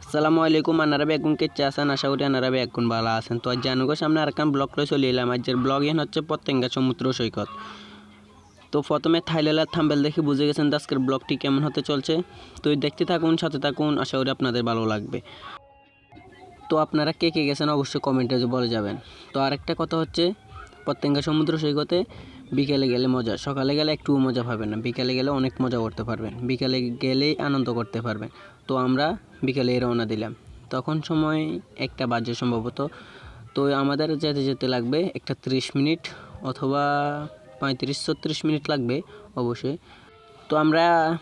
আসসালামু আলাইকুম, আনারা বেগুন কেচে আছেন? আশা করি আনারা বেগুন ভালো আছেন। তো আজ জানুগো সামনে আর একখান ব্লগ লয়ে চলে এলাম। আজকের ব্লগ এন হচ্ছে পতেঙ্গা সমুদ্র সৈকত। তো প্রথমে থাইলেলার থাম্বেল দেখে বুঝে গেছেন আজকের ব্লগটি কেমন হতে চলছে। তো দেখতে থাকুন, সাথে থাকুন, আশা করি আপনাদের ভালো লাগবে। তো আপনারা কে কে গেছেন অবশ্যই কমেন্টে বলে যাবেন। তো আরেকটা কথা হচ্ছে, পতেঙ্গা সমুদ্র সৈকতে বিকেলে গেলে মজা, সকালে গেলে একটুও মজা পাবেন না, বিকেলে গেলে অনেক মজা করতে পারবেন, বিকেলে গেলেই আনন্দ করতে পারবেন। তো আমরা বিকেলে রওনা দিলাম। তখন সময় একটা বাজে সম্ভবত। তো আমাদের যেতে যেতে লাগবে একটা ত্রিশ মিনিট অথবা পঁয়ত্রিশ, ছত্রিশ মিনিট লাগবে অবশ্যই। তো আমরা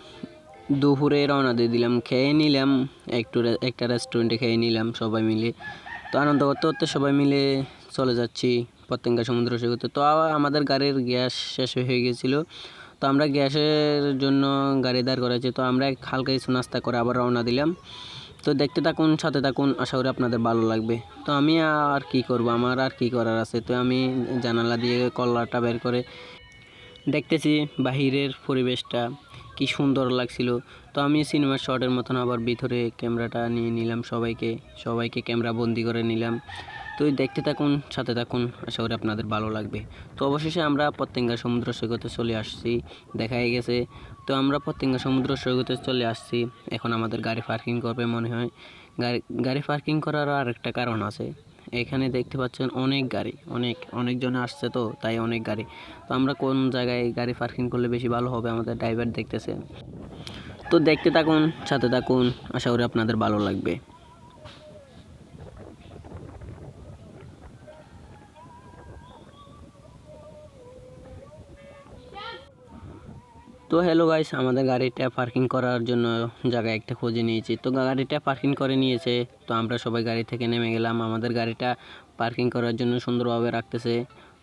দুপুরে রওনা দিয়ে দিলাম, খেয়ে নিলাম, একটু একটা রেস্টুরেন্টে খেয়ে নিলাম সবাই মিলে। তো আনন্দ করতে করতে সবাই মিলে চলে যাচ্ছি। পতেঙ্গা সমুদ্র সৈকতে। তো আমাদের গাড়ির গ্যাস শেষ হয়ে গেছিল তো আমরা গ্যাসের জন্য গাড়ি দাঁড় করেছি তো আমরা হালকা কিছু নাস্তা করে আবার রওনা দিলাম। তো দেখতে থাকুন, সাথে থাকুন। আশা করি আপনাদের ভালো লাগবে। তো আমি আর কি করব? আমার আর কি করার আছে? তো আমি জানালা দিয়ে কল্লাটা বের করে দেখতেছি বাহিরের পরিবেশটা কি সুন্দর লাগছিল। তো আমি সিনেমার শটের মতন আবার ভিতরে ক্যামেরাটা নিয়ে নিলাম সবাইকে। সবাইকে ক্যামেরা বন্দি করে নিলাম। তো দেখতে থাকুন, সাথে থাকুন। আশা করি আপনাদের ভালো লাগবে। তো অবশেষে আমরা পতেঙ্গা সমুদ্র সৈকতে চলে আসছি। দেখাই গেছে। তো আমরা পতেঙ্গা সমুদ্র সৈকতে চলে আসছি। এখন আমাদের গাড়ি পার্কিং করবে মনে হয়। গাড়ি গাড়ি পার্কিং করার আর একটা কারণ আছে। এখানে দেখতে পাচ্ছেন অনেক গাড়ি, অনেক, অনেকজন আসছে তো, তাই অনেক গাড়ি। তো আমরা কোন জায়গায় গাড়ি পার্কিং করলে বেশি ভালো হবে আমাদের ড্রাইভার দেখতেছে। তো দেখতে থাকুন, সাথে থাকুন। আশা করি আপনাদের ভালো লাগবে। তো হ্যালো গাইস আমাদের গাড়িটা পার্কিং করার জন্য জায়গায় একটা খুঁজে নিয়েছি। তো গাড়িটা পার্কিং করে নিয়েছে, তো আমরা সবাই গাড়ি থেকে নেমে গেলাম। আমাদের গাড়িটা পার্কিং করার জন্য সুন্দরভাবে রাখতেছে।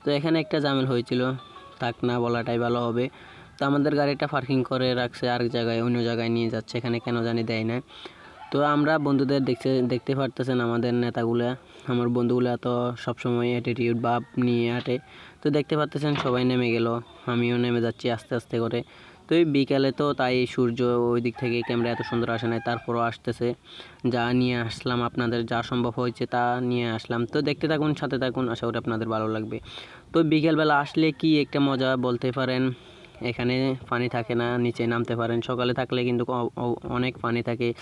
তো এখানে একটা জামেল হয়েছিল, থাক না বলাটাই ভালো হবে। তো আমাদের গাড়িটা পার্কিং করে রাখছে আরেক জায়গায়, অন্য জায়গায় নিয়ে যাচ্ছে, এখানে কেন জানি দেয় না। তো আমরা বন্ধুদের দেখতে দেখতে পারতেছেন আমাদের নেতাগুলা। আমার বন্ধুগুলা তো সবসময় অ্যাটিটিউড ভাব নিয়ে হাঁটে। তো দেখতে পারতেছেন সবাই নেমে গেল, আমিও নেমে যাচ্ছি আস্তে আস্তে করে। তো এই বিকালে তো তাই সূর্য ওই দিক থেকে ক্যামেরা এত সুন্দর আসে নাই, তারপরও আসতেছে। যা নিয়ে আসলাম আপনাদের, যা সম্ভব হয়েছে তা নিয়ে আসলাম। তো দেখতে থাকুন, সাথে থাকুন, আশা করি আপনাদের ভালো লাগবে। তো বিকেলবেলা আসলে কি একটা মজা বলতে পারেন? এখানে পানি থাকে না, নিচে নামতে পারেন। সকালে থাকলে কিন্তু অনেক পানি থাকে।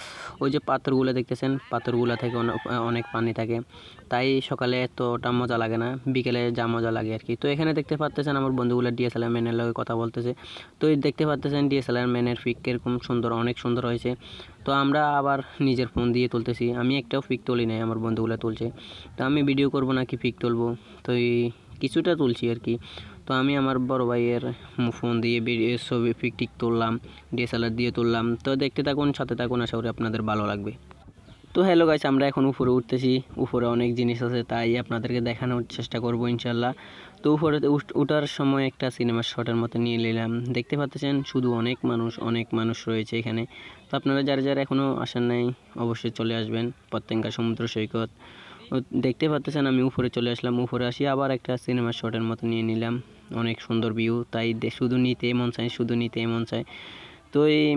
ওই যে পাথরগুলো দেখতেছেন, পাথরগুলো থেকে অনে- অনেক পানি থাকে। তাই সকালে এতটা মজা লাগে না, বিকেলে যা মজা লাগে আর কি। তো এখানে দেখতে পাচ্তেছেন আমার বন্ধুগুলো ডিএসএলআর ম্যানের লগে কথা বলতেছে। তো এই দেখতে পাচ্তেছেন ডিএসএলআর ম্যানের পিক কীরকম সুন্দর, অনেক সুন্দর হয়েছে। তো আমরা আবার নিজের ফোন দিয়ে তুলতেছি। আমি একটাও পিক তুলি নাই, আমার বন্ধুগুলো তুলছে। তো আমি ভিডিও করব নাকি পিক তুলবো? তো এই কিছুটা তুলছি আর কি। তো আমি আমার বড় ভাইয়ের ফোন দিয়ে ভিডিও, ছবি পিক টিক তুললাম ডিএসএলআর দিয়ে তুললাম। তো দেখতে থাকুন, সাথে থাকুন, আশা করি আপনাদের ভালো লাগবে। তো হ্যালো গাইস আমরা এখন উপরে উঠতেছি। উপরে অনেক জিনিস আছে, তাই আপনাদেরকে দেখানোর চেষ্টা করব ইনশাল্লাহ তো উপরে উঠ- উঠার সময় একটা সিনেমার শটের মতো নিয়ে নিলাম। দেখতে পাচ্ছেন, শুধু অনেক মানুষ অনেক মানুষ রয়েছে এখানে। তো আপনারা যারা যারা এখনও আসেন নাই, অবশ্যই চলে আসবেন। পতেঙ্গা সমুদ্র সৈকত। দেখতে পাচ্ছেন, আমি উপরে চলে আসলাম। উপরে আসি, আবার একটা সিনেমার শটের মতো নিয়ে নিলাম। অনেক সুন্দর ভিউ তাই শুধু নিতে মন চায়, শুধু নিতে মন চায়। তো এই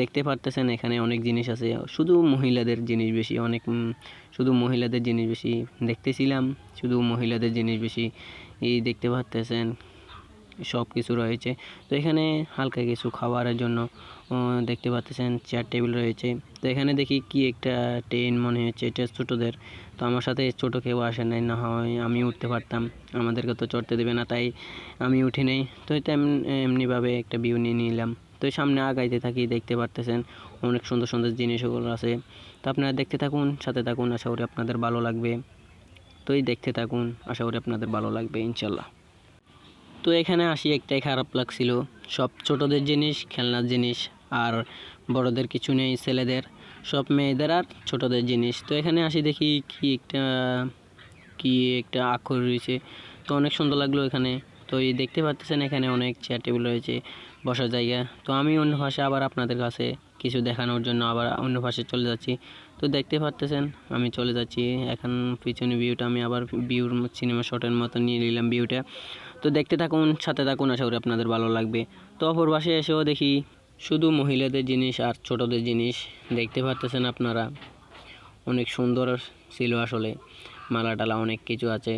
দেখতে পারতেছেন এখানে অনেক জিনিস আছে, শুধু মহিলাদের জিনিস বেশি, অনেক শুধু মহিলাদের জিনিস বেশি দেখতেছিলাম, শুধু মহিলাদের জিনিস বেশি এই দেখতে পারতেছেন। সব কিছু রয়েছে। তো এখানে হালকা কিছু খাবারের জন্য দেখতে পাচ্ছেন চেয়ার টেবিল রয়েছে। তো এখানে দেখি কি একটা ট্রেন মনে হচ্ছে, এটা ছোটোদের। তো আমার সাথে ছোটো কেউ আসে নাই, না হয় আমি উঠতে পারতাম। আমাদেরকে তো চড়তে দেবে না, তাই আমি উঠি নেই। তো এটা এমনিভাবে একটা ভিউ নিয়ে নিলাম। তো সামনে আগাইতে থাকি, দেখতে পারতেছেন অনেক সুন্দর সুন্দর জিনিসগুলো আছে। তো আপনারা দেখতে থাকুন, সাথে থাকুন, আশা করি আপনাদের ভালো লাগবে। তো এই দেখতে থাকুন, আশা করি আপনাদের ভালো লাগবে, ইনশাল্লাহ। তো এখানে আসি একটাই খারাপ লাগছিল। সব ছোটদের জিনিস, খেলনার জিনিস, আর বড়দের কিছু নেই, ছেলেদের। সব মেয়েদের আর ছোটদের জিনিস। তো এখানে আসি দেখি কি একটা কি একটা আক্ষর রয়েছে। তো অনেক সুন্দর লাগল এখানে। তো এই দেখতে পাচ্ছেন এখানে অনেক চেয়ার টেবিল রয়েছে, বসার জায়গা। তো আমি অন্য ভাষে আবার আপনাদের কাছে কিছু দেখানোর জন্য আবার অন্য ভাষায় চলে যাচ্ছি। তো দেখতে পারতেছেন, আমি চলে যাচ্ছি। এখন পিছনে ভিউটা আমি আবার ভিউর সিনেমা শটের মতো নিয়ে নিলাম ভিউটা তো দেখতে থাকুন, সাথে থাকুন, আশা করি আপনাদের ভালো লাগবে। তো অপর পাশে এসেও দেখি শুধু মহিলাদের জিনিস আর ছোটদের জিনিস। দেখতে পারতেছেন আপনারা, অনেক সুন্দর ছিল আসলে। মালা টালা অনেক কিছু আছে।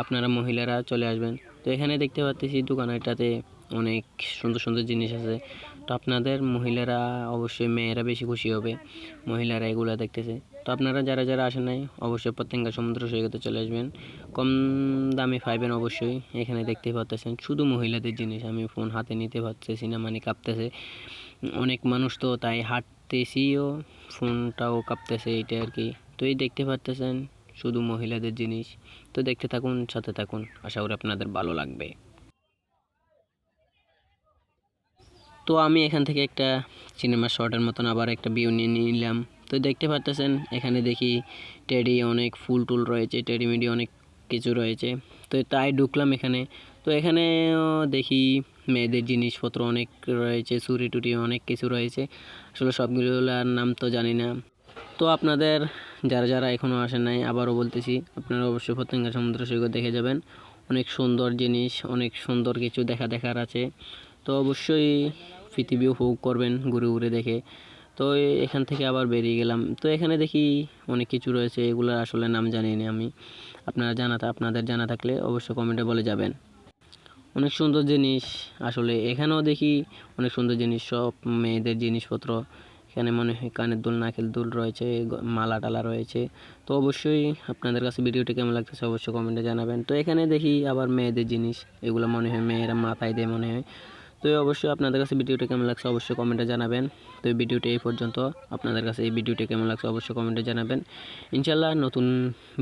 আপনারা মহিলারা চলে আসবেন। তো এখানে দেখতে পাচ্ছি দোকানটাতে অনেক সুন্দর সুন্দর জিনিস আছে। তো আপনাদের মহিলারা অবশ্যই মেয়েরা বেশি খুশি হবে, মহিলারা এগুলো দেখতেছে। তো আপনারা যারা যারা আসেন নাই, অবশ্যই প্রত্যেঙ্গা সমুদ্র সৈকতে চলে আসবেন। কম দামে পাইবেন অবশ্যই, এখানে দেখতে পাচ্ছেন শুধু মহিলাদের জিনিস, আমি ফোন হাতে নিতে পারতেছি না মানে কাঁপতেছে। অনেক মানুষ তো তাই হাঁটতেছিও ফোনটাও কাঁপতেছে এইটা আর কি। তো এই দেখতে পারতেছেন, শুধু মহিলাদের জিনিস। তো দেখতে থাকুন, সাথে থাকুন, আশা করি আপনাদের ভালো লাগবে। তো আমি এখান থেকে একটা সিনেমা শর্টের মতন আবার একটা ভিউ নিয়ে নিলাম। তো দেখতে পারতেছেন, এখানে দেখি টেডি অনেক ফুল টুল রয়েছে টেডি মিডি অনেক কিছু রয়েছে। তো তাই ঢুকলাম এখানে। তো এখানেও দেখি মেয়েদের জিনিসপত্র অনেক রয়েছে, চুরি টুরি অনেক কিছু রয়েছে। আসলে সবগুলোর নাম তো জানি না। তো আপনাদের, যারা যারা এখনও আসেন নাই, আবারও বলতেছি, আপনারা অবশ্যই পতেঙ্গা সমুদ্র সৈকত দেখে যাবেন। অনেক সুন্দর জিনিস, অনেক সুন্দর কিছু দেখা দেখার আছে। তো অবশ্যই পৃথিবী উপভোগ করবেন, ঘুরে ঘুরে দেখে। তো এখান থেকে আবার বেরিয়ে গেলাম। তো এখানে দেখি অনেক কিছু রয়েছে, এগুলোর আসলে নাম জানি না আমি। আপনারা জানা আপনাদের জানা থাকলে অবশ্যই কমেন্টে বলে যাবেন। অনেক সুন্দর জিনিস আসলে, এখানেও দেখি অনেক সুন্দর জিনিস, সব মেয়েদের জিনিসপত্র। এখানে মনে হয় কানের দুল, নাকের দুল রয়েছে মালা টালা রয়েছে। তো অবশ্যই আপনাদের কাছে ভিডিওটি কেমন লাগতেছে অবশ্যই কমেন্টে জানাবেন। তো এখানে দেখি আবার মেয়েদের জিনিস, এগুলো মনে হয় মেয়েরা মাথায় দেয় মনে হয়। তো অবশ্যই আপনাদের কাছে ভিডিওটি কেমন লাগছে অবশ্যই কমেন্টে জানাবেন। তো এই ভিডিওটি এই পর্যন্ত। আপনাদের কাছে এই ভিডিওটি কেমন লাগছে অবশ্যই কমেন্টে জানাবেন। ইনশাল্লাহ নতুন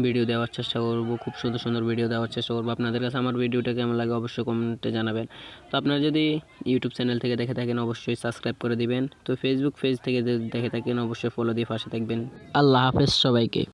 ভিডিও দেওয়ার চেষ্টা করব, খুব সুন্দর সুন্দর ভিডিও দেওয়ার চেষ্টা করব। আপনাদের কাছে আমার ভিডিওটা কেমন লাগে অবশ্যই কমেন্টে জানাবেন। তো আপনারা যদি ইউটিউব চ্যানেল থেকে দেখে থাকেন, অবশ্যই সাবস্ক্রাইব করে দিবেন। তো ফেসবুক পেজ থেকে দেখে থাকেন, অবশ্যই ফলো দিয়ে পাশে থাকবেন। আল্লাহ হাফেজ সবাইকে।